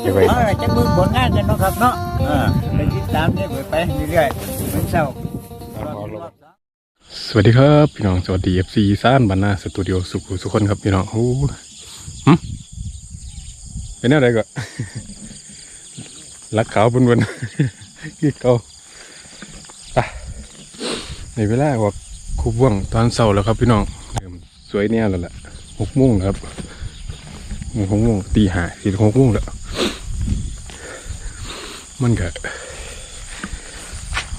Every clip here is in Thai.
เดี๋ยวไปเออจะมึงผลงานกันเนาะครับเนาะเออไปติดตามเนี่ยไปเรื่อยๆเป็นเศร้า สวัสดีครับ พี่น้องสวัสดีเอฟซีซ่านบรรณาสตูดิโอสุขุสุขคนครับพี่น้องโอ้หึเป็นอะไรก็ลักขาวบนบนๆยี่เกาไปในเวลาว่าคุบว่วงตอนเช้าแล้วครับพี่น้องเริ่มสวยเนี่ยแล้วแหละหกโมงแล้วครับ หกโมงตีห้าสี่หกโมงแล้วมันก็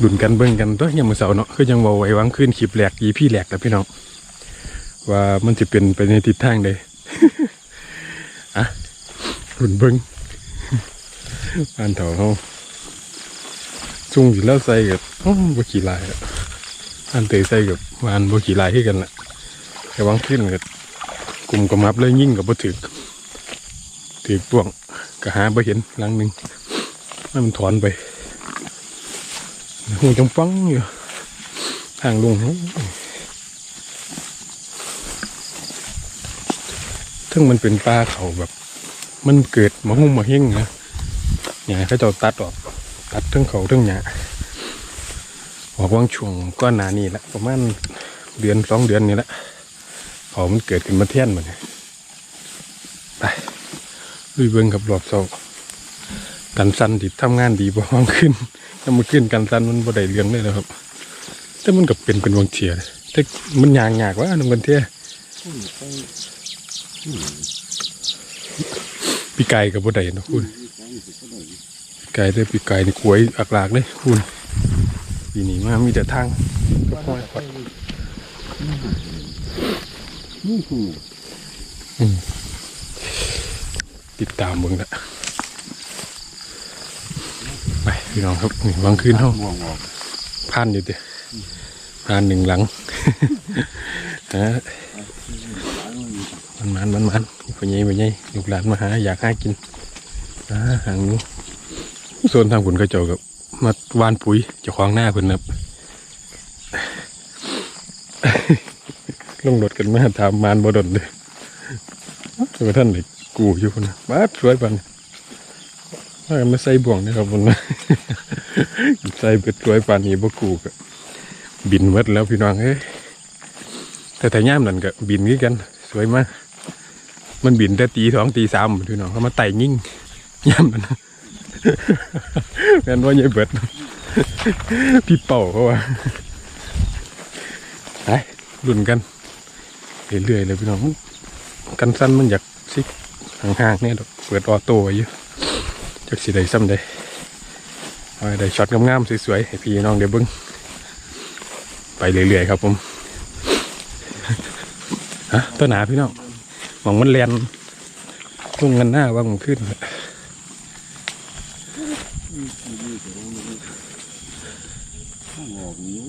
ดุนกันเบิ่งกันตัวยังมือเสาร์เนาะคือยังเว่าไว้วางขึ้นคลิปแหลกยีพี่แหลกแล้วพี่น้องว่ามันจะเป็นไปในทิศทางใดอะดุนเบิ่งบ้านเถาเขาซุ่งอยู่แล้วใส่กับโอ้บ่ขี่ลายอะอันเตยใส่กับวานบ่ขี่ลายให้กันละแต่วางขึ้นกับกลุ่มกำมับเลยยิ่งกับบ่ถึก ถึกป่วงก็หาบ่เห็นหลังหนึ่งให้มันถอนไปหูจังฟังอยู่ทางลงทึ่งมันเป็นปลาเขาแบบ มันเกิดมาหุ่มมาเฮงนะหญ้าเขาเจะตัดออก ตัดทั้งเขาทั้งหญ้าออกวางช่วงก้อนหนานี่แหละประมาณเดือนสองเดือนนี่แหละเขามันเกิดขึ้นมาเทียนมันไป ลุยเบิ้งกับรอบเสากันสันดิทำงานดีบ่วางขึ้นถ้ามันขึ้นกันสันมันบ่ได้เรื่องเลยนะครับ แต่มันก็เป็นเป็นบางเทียเลยแต่มันยางยากว่าน้ำมันเทียปีไก่กับบ่ได้เนาะคุณปีไก่ได้ปีไก่ในกล้วยอักหลากเลยคุณปีนี้มามีแต่ทางก็ห้อยขวัดอืม ติดตามเบิ่งละไปพี่น้องครับนี่วางคืนเท่าม่วงผ่านอยู่เด้ผ่านหนึ่งหลังฮะมันมันมันมันไปยัยไปยัยลูกหลานมาหาอยากหากินอ่าหางนี้โซนทางคุณก็เจ้ากับมาวานปุ๋ยเจ้าของหน้าคุณนะครับลงรถกันมาถามมานบดนเลยจนกระทั่งเลย กูอยู่นะบ้าสวยปันว่าไม่ใส่บ่วงนะครับคนนะใส่เบ็ดสวยปานนี้บ่กูก็บินหมดแล้วพี่น้องเอ้ยแต่แต่ย่ามนั่นก็บินกัน สวยมากมันบินแต่ตีสองตีสามพี่น้องเขามาไต่ยิ่งย่ามนั่นแม่นว่าใหญ่เบิดพี่เป่าเขาว่าไปรุ่นกันเรื่อยๆเลยพี่น้อง กันสั้นมันอยากซิก ห่างๆเนี่ยดอกเปิดออโต้ไว้อยู่จากสีใดซ้ำใด้เอาได้ช็อตงามๆสวยๆให้พี่น้องเดี๋ยวบึ้งไปเรื่อยๆครับผมฮะต้นหนาพี่น้องหวังมันแลนตุ้งเงินหน้าว่างมันขึ้นอกนิ้ว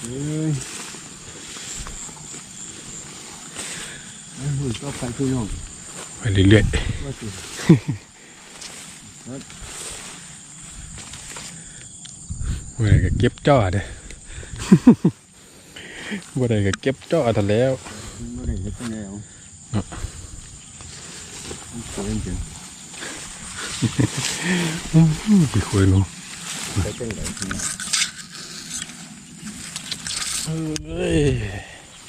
เฮ้ยไอ้หุ่นก็ไปพี่น้อง ไป เรื่อยว่าสิๆเมื่อไรก็เก็บจ้อเด้เมื่อไรก็เก็บจ้อทันแล้วไม่ได้เห็นแนวสวยจริงพี่คุยลงไปเป็นไรทีนี้เอ้ย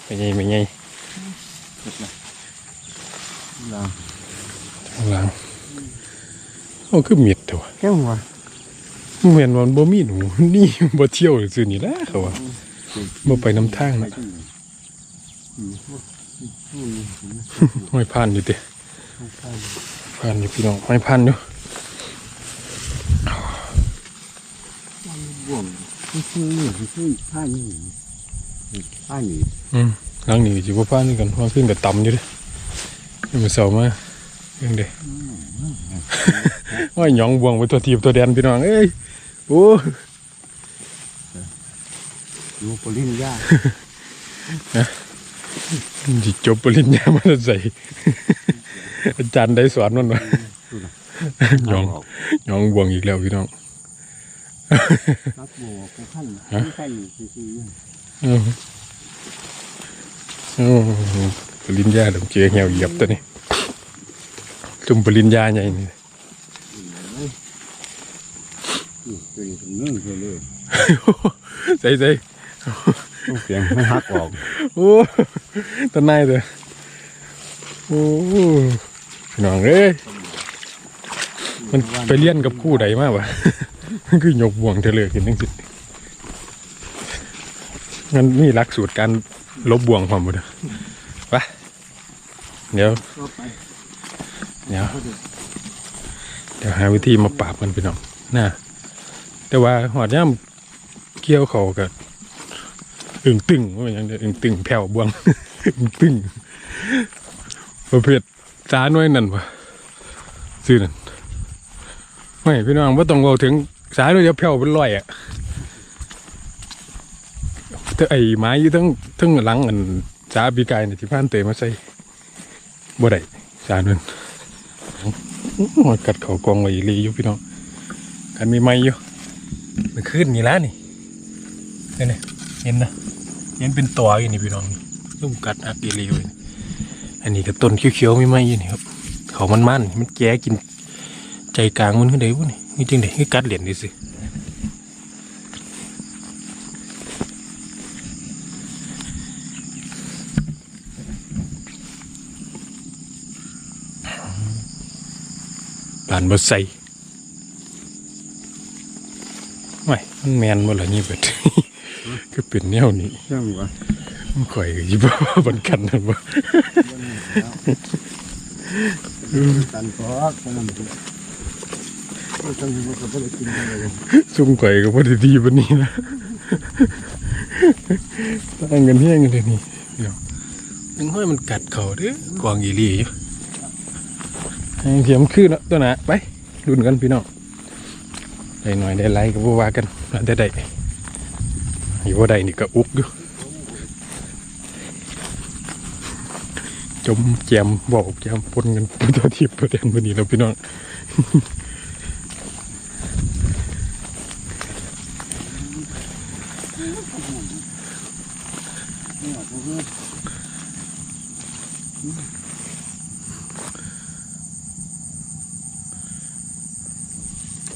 ไม่ไงไม่ไงลาทางหลังโอ้คือเมียดเถอะวะแค่หัวเหมือนวันบ่มีหนูนี่บ่เที่ยวซื่อนี่แหละเขาว่าบ่ไปน้ำทางนะห้อยพันอยู่เด้พันอยู่พี่น้องห้อยพันอยู่บ่วงคือนี่คือผ้านี่ผ้านี่อืมหลังนี้สิบ่พันกันว่าขึ้นกับต่ำอยู่เด้ยังมื้อเช้ามา เรื่องเด้ว่าหยองบวงไปตัวทีบตัวแดนพี่น้องเอ้ยโอ้ดูปริญญาจิจบปริญญามาใส่อาจารย์ได้สอนมันวะหยองหยองบวงอีกแล้วพี่น้องครับบัวกูขั้นขั้นอยู่ซื่อเอออืมปริญญาต้องเจอเหี่ยวเหยียบตัวนี้ จุ่มปริญญาใหญ่นี่ตัวนี้นึ่งเลยใส่ใส่เสียงไม่หักออก โอ้ต้นนายเลยโอ้พี่น้องเอ้ยมันไปเรียนกับคู่ใดมากวะมันคือยกบ่วงเธอเลยเห็นทั้งสิงั้นนี่หลักสูตรการลบบ่วงความบุญไปเดี๋ยว เดี๋ยวเดี๋ยวหาวิธีมาปราบกันพี่น้องน่าแต่ว่าหอดย่ำเกี่ยวเขากับอึ่งตึงว่าอย่างเดียวอึ่งตึงแผ่วบวงอึ่งตึงประเภทจ้าน่วยนั่นวะซื้อนั่นไม่พี่น้องว่าต้องเอาถึงสายหน่วยเดียวแผ่วเป็นร้อยอะแต่ไอ้ไม้ยู่ทั้งทั้งหลังอันจ้าปีกายเนี่ยที่ผ่านเตยมาใส่บ่ได้สาหน่ว กัดเขากองไว้อีหลีอยู่พี่น้องกันมีไม้อยู่มันขึ้นนี่แล้วนี่นี่ยเห็นนะเห็นเป็นตัวอยู่นี่พี่น้องนี่ลุ่มกัดอักอีหลีอยู่อันนี้กับต้นเขียวๆมีไม้อยู่นี่ครับเขามันมันมันแก่กินใจกลางมันขึ้นได้วะนี่นี่จริงเด็กกัดเหรียญดิสิ ปานบ่ใส่ไม่มันแมนบ่ล่ะนี่เบิดก็เป็นแนวนี้เชื่อมก่อนมันข่อยก็สิบ่ว่าบันกันนั่นบ่ตันก็ขนมจีนต้องมีมันก็ได้กินเลยซุ่มข่อยก็บ่ได้ดีปานนี้นะตั้งกันเฮี้ยงกันเลยนี่เดี๋ยวยังห้อยมันกัดเขาเด้อกวางอีหลีอยู่ให้ เสียมขึ้นแล้วตัวหนะไปรุนกันพี่น้องได้หน่อยได้ไรก็บว่ากันแล้วได้ได้อยู่บ่ได้นี่ก็อุกอยู่จมแจมบอกแจมปนกันตัวทิพย์ประเด็นวันนี้แล้วพี่น้อง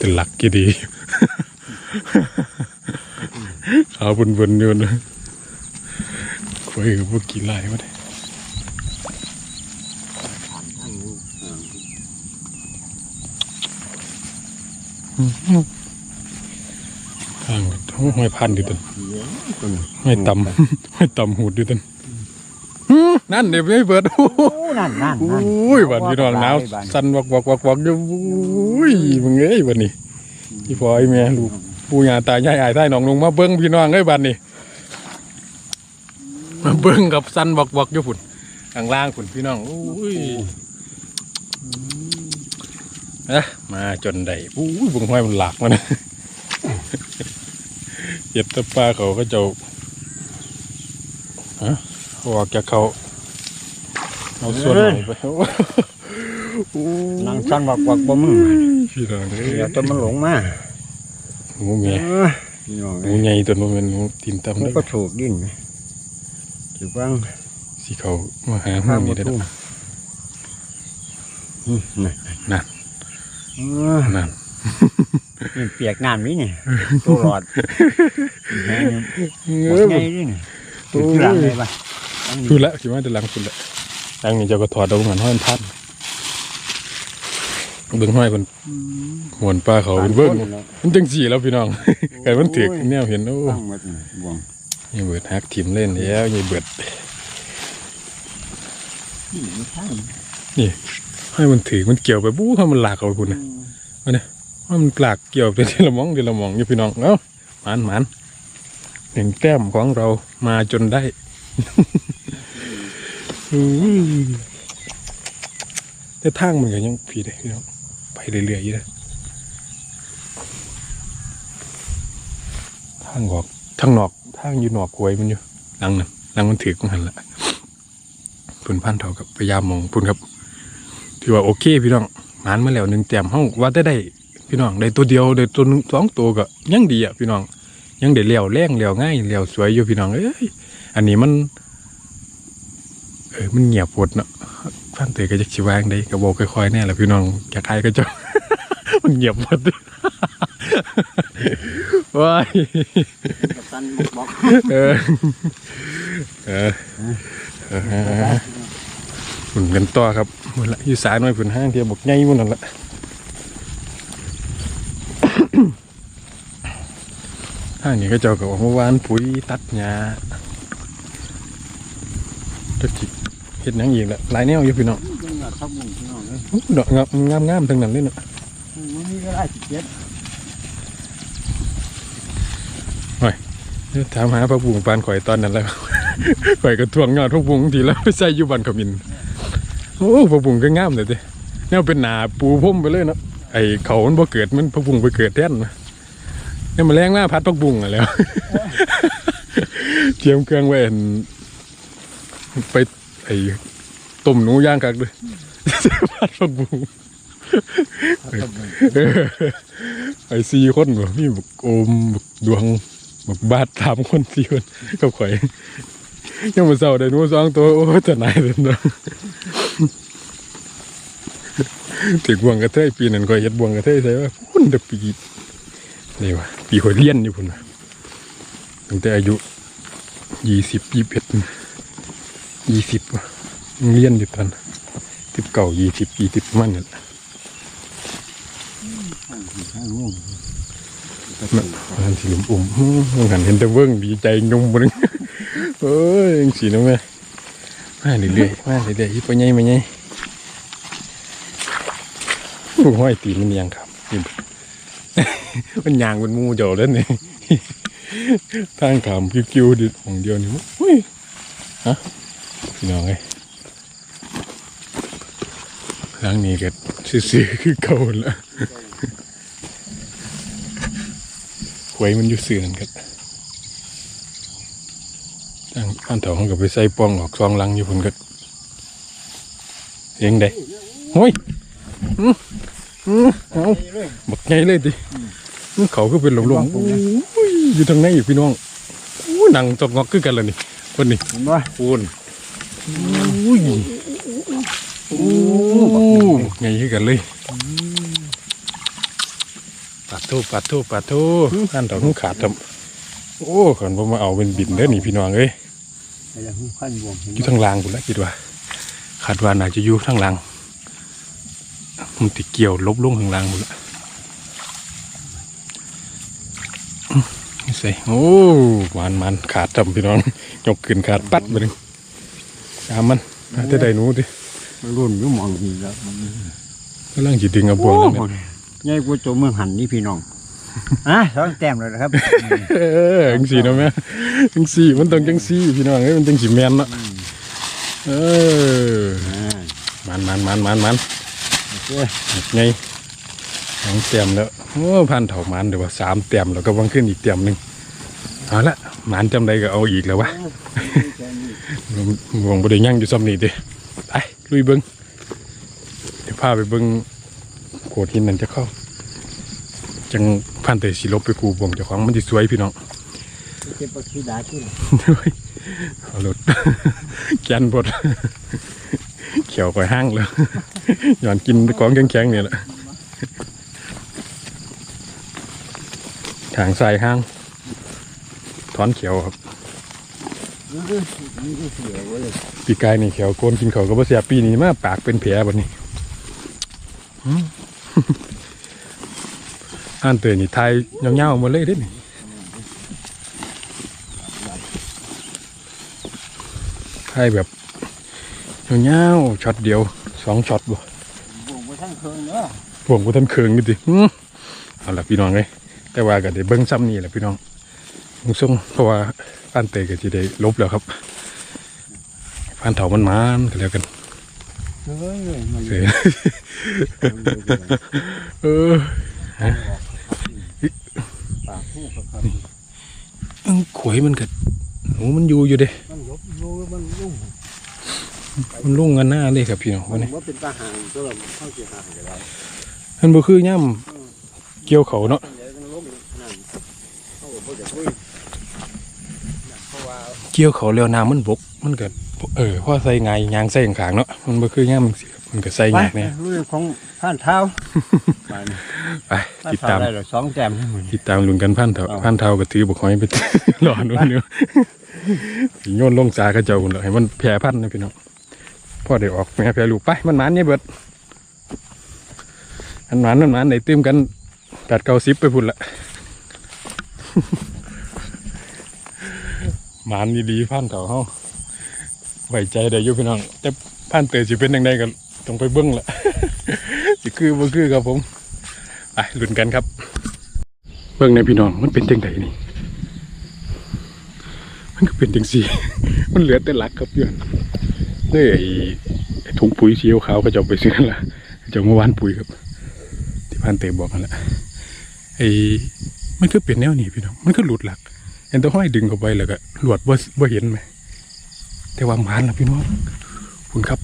เป็นหลักกี่ดีเอาบนบนๆอยู่นะคุยกับพวกกี่ไล่มาได้ทางแบบห้อยพันดิตันห้อยต่ำห้อยต่ำหูดดิตันหือ นั่นเดี๋ยวไม่เปิดโอ้โหโอ้นั่นนั่นโอ้ยวันพี่น้องหนาวสั่นวักวักวักวักอยู่โอ้ยมึงเอ้ยวันนี้พี่พลอยแม่ลูกปู่ย่าตายายอายท้ายน้องลงมาเบิ้งพี่น้องเอ้ยบัดนี้มาเบิ้งกับสั่นวักวักอยู่พุ่นข้างล่างพุ่นพี่น้องโอ้ยเอะมาจนได้โอ้ยเบุงห้อยมันหลากมันนะเจ็บตะปลาเขาก็เจ้าฮะเขา ออกจากเขาเอาส่วนไหนไปโอ้ยนั่งสั้นวักวักบ่มึงพี่น้องเอ้ยเดี๋ยวจะมันหลงมาหมูเมียพี่น้องหมูใหญ่ตัวนู้นเป็นหมูตีนตำมันได้ก็ถูกดิ้นถือว่าสิเขามาหาหมูข้ามนี่มาได้ทุ่มนั่นนั่นเปียกน้ำนี่นี่ตัวหลอดแห้งเอหมดอไงนี่นี่ถือที่หลังเลยป่ะ พูดละคิดว่าจะลังคุณละลังนี่เจะก็ถอดเอาเหมือนห้อยมันพันเบิ้งห้อยมันหวนปลาเขาเป็นเบิ้งมันจังสีแล้วพี่น้องไก่มันถือกเนี่ยเห็นโอ้ตั้งมาบ่วงยายเบิดฮักทีมเล่นแล้วยายเบิดนี่ไม่ใช่นี่ให้มันถือมันเกี่ยวไปบู๊ให้มันหลากเอาไปคุณนะมาเนี่ยว่ามันหลากเกี่ยวไปทีละหมองทีละหมองอยู่พี่น้องเอ้าหมันหมันหนึ่งแต้มของเรามาจนได้อื้อ แต่ทางมันก็ยังผีได้พี่น้องไปเรื่อยๆอยู่นะทางออกทางนอกทางอยู่นอกหวยมันอยู่หลังนั้นหลังมันถือของหันละพุ่นพันเท่ากับพยายามมองพุ่นครับถือว่าโอเคพี่น้องหมานมาแล้วหนึ่งแต้มห้องว่าได้ได้พี่น้องได้ตัวเดียวได้ตัวหนึ่งสองตัวก็ยังดีอะพี่น้องยังได้เลี้ยวแรงเลี้ยวง่ายเลี้ยวสวยอยู่พี่น้องเอ้ย อันนี้มัน เออมันเงียบหมดเนาะฟันเตยก็จะชิวางได้ก็บอกค่อยๆแน่แหละพี่น้องอยากใครก็จะมันเงียบหมดว้ายกับตันบอกเออเออเออหมุนกันต่อครับหมดละอยู่สายหน่อยผุนห้างเทียบบอกไงมันนั่นละห้างนี้ก็เจ้ากับเมื่อวานปุ๋ยตัดหญ้า จะจิเห็ดหยังอีกละหลายแนวอยู่พี่น้องจังหวัดทับมุงพี่น้องเลยดอกงามงามงามทั้งนั้นเลยเนาะมันมีก็ได้สิบเจ็ดเดี๋ยถามหาพระบุงปานข่อยตอนนั้นแล้ว ข่อยก็ทวงยอดพระบุงทีแล้วไปใส่อยู่บ้านขมินโอ้พระบุงก็งามเลยเด้แนวเป็นหนาปูพุ่มไปเลยเนาะไอเขามันบ่เกิดมันพระบุงไปเกิดแท่นนะเนี่ยมาแรงหน้าพัดพระบุงอะแล้ว เตรียมเครื่องไว้อั่น ไปไอต้มหนูย่างกักเลยพัดพระบุงทับมุงเออไอ้สี่คนบ่มีบักโอมบักดวงบักบาดสามคนสี่คนกับข่อยยังมาเศร้าได้หนูสองตัวโอ้จะนายเลยเนาะถึงบวงกระเทยปีนั้นข่อยเฮ็ดบวงกระเทยใส่ว่าพุ่นเดอปีนี่วะปีข่อยเรียนอยู่พุ่นวะตั้งแต่อายุยี่สิบยี่สิบเอ็ด ยี่สิบวะยังเรียนอยู่ตอนสิบเก่ายี่สิบยี่สิบมันเนี่ยทับมุงมันสีลุมอุ่มมึงหันเห็นแต่เบิ้งดีใจงงบ่นึงเอ้ยยังสีน้ำแม่มาเรื่อยๆมาเรื่อยๆอีปะไงมาไงโอ้ห้อยตีนมันยังครับนี่มันยางมันมูเจาแล้วนี่ทางขามคิวๆดิของเดียวนี่มั้งอุ้ยฮะ พี่น้องไงครั้งนี้ก็ซื่อๆคือเก่าแล้วหวยมันอยู่สื่อนั่นครับทางอันเถาของกับไปใส่ปองออกซองลังอยู่พุ่นก็เสียงใดโอ้ยอื้ออื้อเอาบักไงเลยดิอื้อเขาก็เป็นหลงๆโอ้ยอยู่ทางไหนอยู่พี่น้องโอ้ยหนังจอกงอกคือกันแล้วนี่คนนี้เห็นป่ะคูณโอ้ยโอ้บักไงคือกันเลยปัดโทปัดโทปัดโทอันเถาของขาดทำโอ้ขันผมมาเอาเป็นบินเด้อนี่พี่น้องเอ้ยไอ้ยังขั้นบวมเห็นอยู่ป่ะทางล่างผมแล้วคิดว่าคาดว่าน่าจะอยู่ทางล่างมันติเกี่ยวลบลงทางล่างหมดละอื้อนี่ใส่โอ้มันมันขาดจำพี่น้องยกขึ้นขาดปัดไปเลย ตามมันหาแต่ได้หนูดิมันรุ่นอยุ่หมองดีแล้วมันกำลังจิดึงเอาบวงแล้วโอ้เนี่ยโหใหญ่กว่าตัวเมืองหันนี่พี่น้องอะสองแต้มเลยนะครับ เออจังสีเนาะแม่จังสีมันต้องจังสีพี่น้องเอ้ยมันจังสีแมนเนาะเอออ่ามันมันมันมันมันโอเคไงสองเต็มแล้วโอ้พันเถามันเดี๋ยวว่าสามเต็มแล้วก็วังขึ้นอีกเต็มหนึ่งเอาละ หมันจำใดก็เอาอีกแล้ววะวงบริยั่งอยู่ซ้ำนี่ดิไปลุยเบิ้งเดี๋ยวพาไปเบิ้งโขดหินนั่นจะเข้า จังพันเตสิลบไปคูบวงเจ้าของมันจะสวยพี่น้องเก็บปลาขี้ดาขึ้นด้วยเอารถแกนบดเขียวไปห้างเลยย้อนกินของแข็งๆเนี่ยแหละทางสายห้าง ถอนเขียวครับนี่ก็นี่ก็เสียไว้เลยปีกายนี่เขียวโกนกินเขาวก็บ่เสียปีนี้มาปากเป็นแผลบัดนี้หืมอ่านเตยนี่ไทยเงาๆหมดเลยเด้นี่ไทยแบบเงาๆช็อตเดียวสองช็อตบ่บวกไปทั้งคืนเนาะผมก็ทันเคืองนี่ดิหืมเอาละพี่น้องเลยแต่ว่าก็ได้เบิ้งซ้ำนี่แหละพี่น้อง มุงส่งเพราะว่าอ่านเตยก็จะได้ลบแล้วครับผ่านเถามันมานก็แล้วกันเฮ้ยมันเสียเออปากผู้ครับอังขวยมันกัดหนูมันอยู่อยู่เด้มันยบอยู่มันลุ่มมันลุ่งกันหน้าเลยครับพี่น้องวันนี้ว่าเป็นตาหางก็แบบเข้าเกี่ยวหางเดี๋ยวเรามันบ่คือย่ำเกี่ยวเขาเนาะ เดี๋ยวมันล้มนั่น เข้าบ่จะคุยเพราะว่าเกี่ยวเขาแล้วน้ำมันบก มันกัดบ่เออพ่อใส่ไงยางใส่ขางๆเนาะมันบ่คือย่างมันสิครับมันก็ใส่ไปยากเนี่ยเรื่องของผ่านเท้าไปนี่ไปผ่านติดเท้าตามได้หรอสองแต้มทั้งหมดติดตามลุ้นกันพันเถาเอาพันเท่าก็ถือบ่คอยไปรอนู่นเดี๋ยวสิโยนลงสากระเจ้าพุ่นดอกให้มันแพร่พันธุ์นะพี่น้องพ่อได้ออกแม่แพร่ลูกไปมันหมานเนี่ยเบิดมันหมานมันหมานได้ตื้มกัน8 90ไปพุ่นละ หมานดีๆพันเถาเฮาไว้ใจได้อยู่พี่น้อง แต่พันเตยสิเป็นจังไดก็ต้องไปเบิ่งละสิคือบ่คือครับผมไปลุ้นกันครับ เบิ่งในพี่น้องมันเป็นจังไดนี่ มันก็เป็นจังซี่ มันเหลือแต่หลักครับเพื่อนเลยไอ้ถุงปุ๋ยสีขาวก็จะเอาไปซื้อละจะเอามาหวานปุ๋ยครับ ที่พันเตยบอกนั่นละไอ้มันก็เป็นแนวนี้พี่น้อง มันก็หลุดหลัก เห็นแตัวห้อยดึงเข้าไปแล้วก็หลวดบ่บ่เห็นไหมแต่ว่าหมานล่ะพี่น้องคุณครับ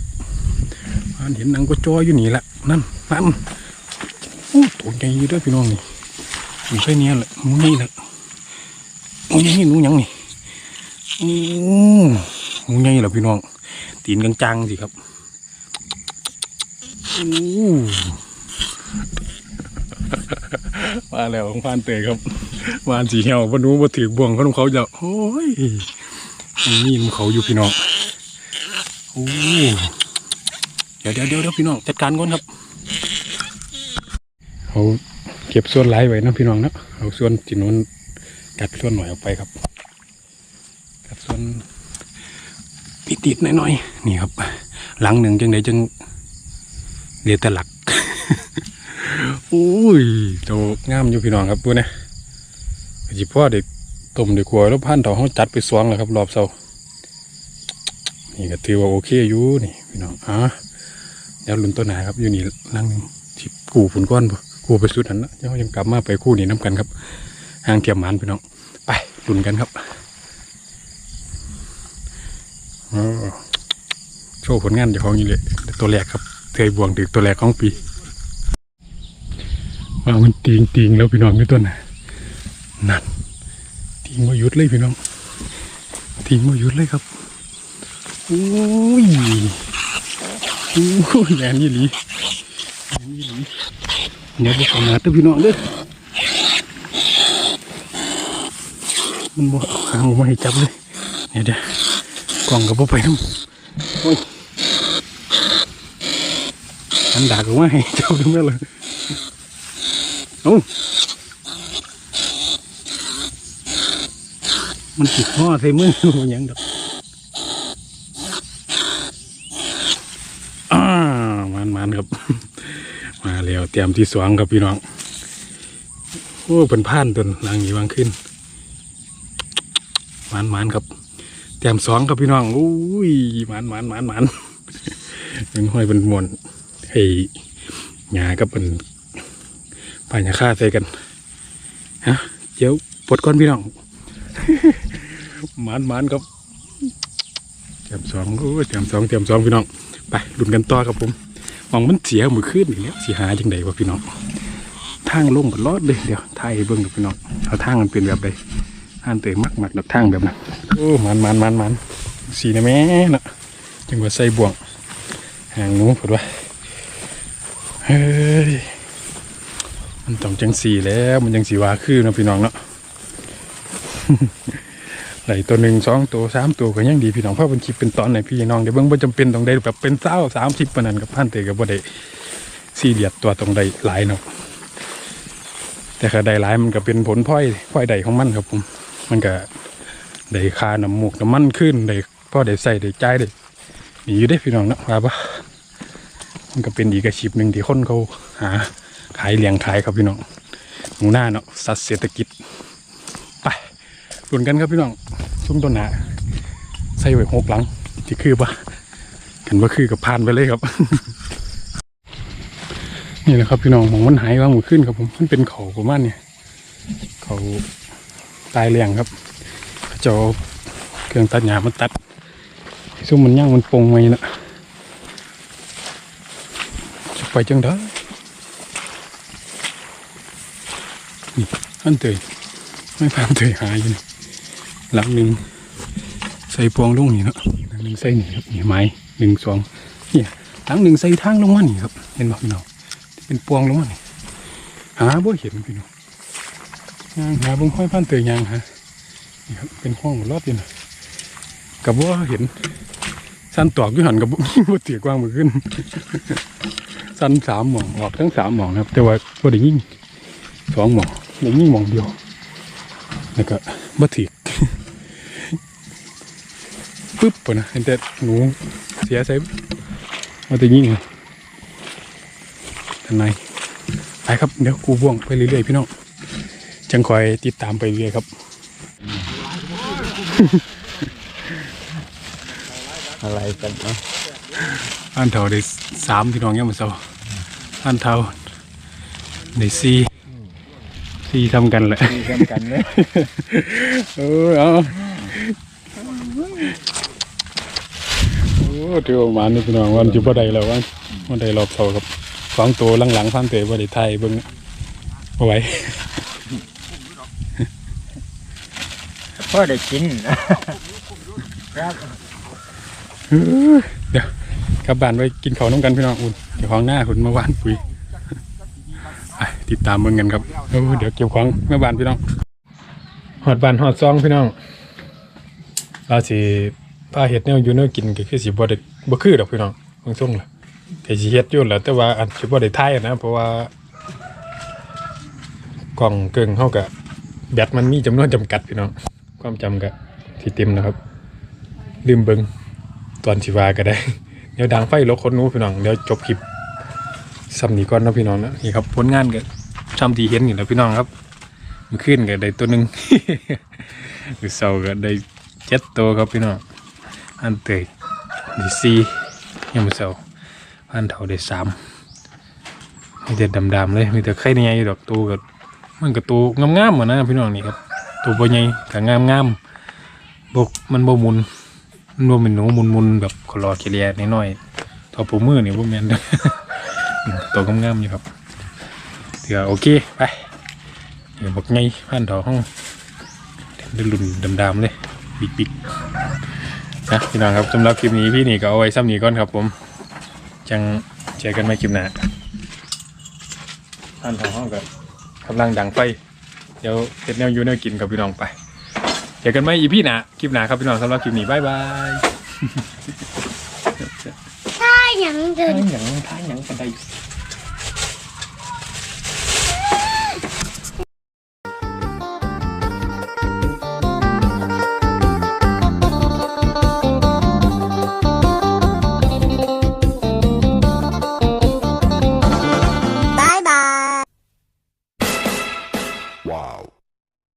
หมานเห็นนังก็จอยอยู่นี่แหละนั่นนั่นโอ้ตัวใหญ่อยู่เด้วยพี่น้องนี่ไม่ใช่เนี้ยแหละหมูนี่แหละหมูนี่หนูหยังนี่อือหมูใหญ่แหละพี่น้อง ตีนกลางๆสิครับอู้มาแล้วของพานเตยครับ วานสีเหี่ยวบนนู้บถือบ่วงเขาของเขาจะโอ้ยมีมันเขาอยู่พี่น้องโอ้เดี๋ยวเดี๋ยวเดี๋ยวเดี๋ยวพี่น้องจัดการก่อนครับเอาเก็บส่วนหลไว้นะพี่น้องนะเอาส่วนที่นู้นกัดส่วนหน่อยออกไปครับ กัดส่วนติดๆหน่อยๆนี่ครับหลังหนึ่งจังไดจังเหลือแต่หลักโอ้ยโตงามอยู่พี่น้องครับพูดนะ จิพ่อเด็กต้มเด้วยกลัวแล้วพันเถาเขาจัดไปสวงแล้วครับ รอบเสาร์นี่ก็ถือว่าโอเคอยู่นี่พี่น้องอะเดี๋ยวลุนตัวหนาครับอยู่นี่นั่งนึงที่กูฝุ่นก้อนบ่กูไปสุดหันนะเดี๋ยวยังกลับมาไปคู่นี้น้ำกันครับห่างเทียมหมันพี่น้อง ไปลุนกันครับอ๋อโชว์ผลงานเจ้าของอยู่เลยตัวแรกครับเคยบวงถึงตัวแรกของปีว่ามันติงติงแล้วพี่น้องนี่ตัวน่ะ นั่นทิ้งมาหยุดเลยพี่น้องทิ้งมาหยุดเลยครับโอ้ยโอ้ยแรงยี่หลีแรงยี่หลีเดี๋ยวไปขนาดเด้อพี่น้องเด้อมันบอาหางมาให้จับเลยเดี๋ยวเดี๋ยวกล่องกับบ่ไปน้ำโอ้ยอันดากออกมาให้จับด้วยแม่เลยเอ้ มันติดห่อใส่มือมันยังดอกอ่ามันมันครับ มาแล้วเตรียมที่สวงครับพี่น้อง โอ้เป็นผ่านตัวหลังนี้วางขึ้น มันมันครับเตรียมสองครับพี่น้องอุ้ยมันมันมันมันเป็นห้อยเป็นมวนไอ้หยากับเป็นป่านยาฆ่าใส่กันฮะเดี๋ยวปลดก้อนพี่น้อง หมานหมานครับเตรียมสองโอ้เตรียมสองเตรียมสองพี่น้องไปลุ้นกันต่อครับผมมองมันเสียมือขึ้นอีกแล้วสีหาจังใดวะพี่น้องทางลงบนรอดเลยเดี๋ยวถ่ายเบิ้งกับพี่น้องเอาทางมันเป็นแบบใดท่านเตยมักมักดอกทางแบบนั้นโอ้หมันหมันหมันหมันสีนะแม่นะจังหวะใส่บ่วงหางหนูผดว่าเฮ้ยมันต้องจังสีแล้วมันจังสีวาคือนะพี่น้องเนาะ ไหลตัวหนึ่งสองตัวสามตัวก็ยังดีพี่น้องเพราะเป็นคลิปเป็นตอนไหนพี่น้องเดี๋ยวเบิ่งบ่จำเป็นต้องได้แบบเป็นเศร้าสามสิบปนนั้นกับพันเตกับบ่ได้ซีเรียสตัวตรงใดหลายเนาะแต่ก็ได้หลายมันก็เป็นผลพลอยพลอยใดของมันครับผม มันก็ได้คาน้ำมูกน้ำมันขึ้นได้พอได้ใส่ได้จ่ายได้มีอยู่ได้พี่น้องเนาะว่าปะมันก็เป็นอีกอาชีพหนึ่งที่คนเขาหาขายเลี้ยงขายครับพี่น้องหนูหน้าเนาะสัตว์เศรษฐกิจ สวนกันครับพี่น้องซุ้มต้นหนาใส่ไว้หกหลังที่คือปะกันว่าคือกับพานไปเลยครับ นี่แหละครับพี่น้องหมองมันหายว่างหมือขึ้นครับผมมันเป็นเขาประมาณเนี่ยเขาตายเลี้ยงครับเขาจะเอาเครื่องตัดหญ้ามาตัดซุ้มมันย่างมันปงไว้นะจะไปจังได้นี่อันเตยไม่พานเตยหายอยู่นี่ หลังหนึ่งใส่พวงลงนี่เนาะหลังหนึ่งใส่นี่ครับนี่ไม้หนึ่งสองเนี่ยทั้งหนึ่งใส่ทางลงมานี่ครับ เห็นบ่พี่น้องที่เป็นปวงลงมานี่หาบ่เห็นพี่น้องยางหาบิ่งห้อยพันเตยยางฮะนี่ครับเป็นห้องรอดอยู่นะกับว่าเห็นสั้นตอกยู่หันกับบ่บ่เตียกว้างมือขึ้นสั้นสามหมองออกทั้งสามหมองนะครับ แต่ว่าบ่ได้ยิงสองหมองได้ยิงหมองเดียวแล้วก็บ่ถีก ปึ๊บปะนะเห็นแต่หนูเสียใส่มาแต่ยิงเลยทนายไปครับเดี๋ยวกูบ่วงไปเรื่อยๆพี่น้องจังคอยติดตามไปเรื่อยครับอะไรกันเนาะอันเท่าได้สามพี่น้องยังมาเศร้าอันเท่าได้สี่สี่ทำกันแหละมีกันกันเลยเออเอา โอ้เดี๋ยวมานี่พี่น้องวันจุบ่ได้แล้ววันวันใดรอบเท่าครับสองตัวหลังๆพันเตะบ่ได้ไทยเบิ่งเอาไว้พ่อได้กินครับเดี๋ยวกลับบ้านไปกินข้าวน้ำกันพี่น้องอุ่นเดี๋ยวของหน้าคุณมาหวานปุ๋ยไปติดตามเบิ่งกันครับเออเดี๋ยวเก็บของเมื่อบ้านพี่น้องหอดบ้านหอดซองพี่น้องเราสิ พาเห็ดแนวอยู่แนวกินก็คือสิบ่ได้บ่คือดอกพี่น้องเบิ่งส่งล่ะก็สิเฮ็ดอยู่แหล้วแต่ว่าอันสิบ่ได้ถ่ายนะ เพราะว่ากล่องเกิงเฮาก็แบตมันมีจำนวนจำกัดพี่น้องความจำก็สิเต็มนะครับ ลืมเบิ่งตอนชิวาก็ได้ เดี๋ยวดังไฟลกคนนู้พี่น้องเดี๋ยวจบคลิปซ้ำนี้ก่อนนะพี่น้องนะนี่ครับผลงานก็ซ้ำที่เห็นนี่แหละพี่น้องครับมันขึ้นก็ได้ตัวหนึ่งคือเสาก็ได้เจ็ดตัวครับพี่น้อง อันเตยได้สี่ยังไม่เสาอันเท่าได้สามมีแต่ดำๆเลยมีแต่ไข่ในใหญ่ดอกตัวก็มันก็ตัวงามๆเหมือนนะพี่น้องนี่ครับตัวบ่ใหญ่ก็งามๆบกมันบ่มุนมันบ่เป็นหนูมุนๆแบบคลอเคเลียน้อยๆเท่าปูมือนี่บ่แม่นด้อตัวงามๆอยู่ครับเถือโอเคไปเดี๋ยวบักไงพันดอห้องเดินรุ่นดำๆเลย บิ๊กๆ นะพี่น้องครับสำหรับคลิปนี้พี่นี่ก็เอาไว้ซ้ำนี้ก่อนครับ ผมจังเจอกันใหม่คลิปหน้าพันดอกห้องก็กำลังดังไฟ เดี๋ยวเฮ็ดแนวอยู่แนวกินกับพี่น้องไปเจอกันไหมอีพี่หนะคลิปหนาครับพี่น้องสำหรับคลิปนี้บายบายถ้าอย่างเดินท่าหยังท่าหยังกันได้